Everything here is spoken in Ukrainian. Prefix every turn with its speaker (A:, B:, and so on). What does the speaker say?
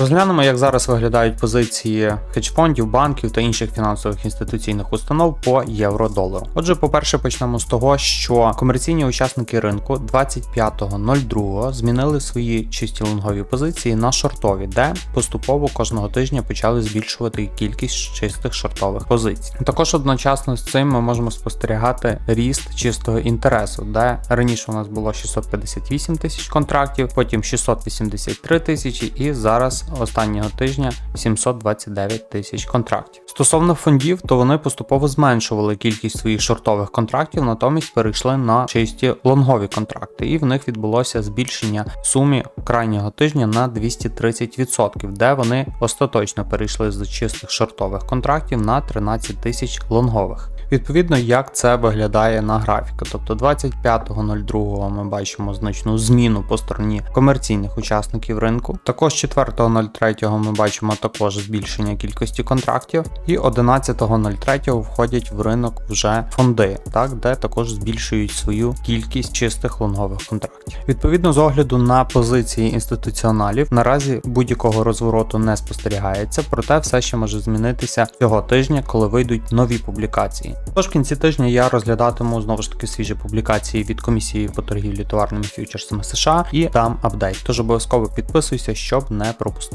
A: Розглянемо, як зараз виглядають позиції хедж-фондів, банків та інших фінансових інституційних установ по євро-долару. Отже, по-перше, почнемо з того, що комерційні учасники ринку 25.02 змінили свої чисті лонгові позиції на шортові, де поступово кожного тижня почали збільшувати кількість чистих шортових позицій. Також одночасно з цим ми можемо спостерігати ріст чистого інтересу, де раніше у нас було 658 тисяч контрактів, потім 683 тисячі, і зараз останнього тижня 729 тисяч контрактів. Стосовно фондів, то вони поступово зменшували кількість своїх шортових контрактів, натомість перейшли на чисті лонгові контракти, і в них відбулося збільшення сумі крайнього тижня на 230%, де вони остаточно перейшли з чистих шортових контрактів на 13 тисяч лонгових. Відповідно, як це виглядає на графіку. Тобто 25.02 ми бачимо значну зміну по стороні комерційних учасників ринку. Також 4.03 ми бачимо також збільшення кількості контрактів, і 11.03 входять в ринок вже фонди, так де також збільшують свою кількість чистих лонгових контрактів. Відповідно, з огляду на позиції інституціоналів, наразі будь-якого розвороту не спостерігається, проте все ще може змінитися цього тижня, коли вийдуть нові публікації. Тож в кінці тижня я розглядатиму знову ж таки свіжі публікації від комісії по торгівлі товарними фьючерсами США і дам апдейт. Тож обов'язково підписуйся, щоб не пропустити.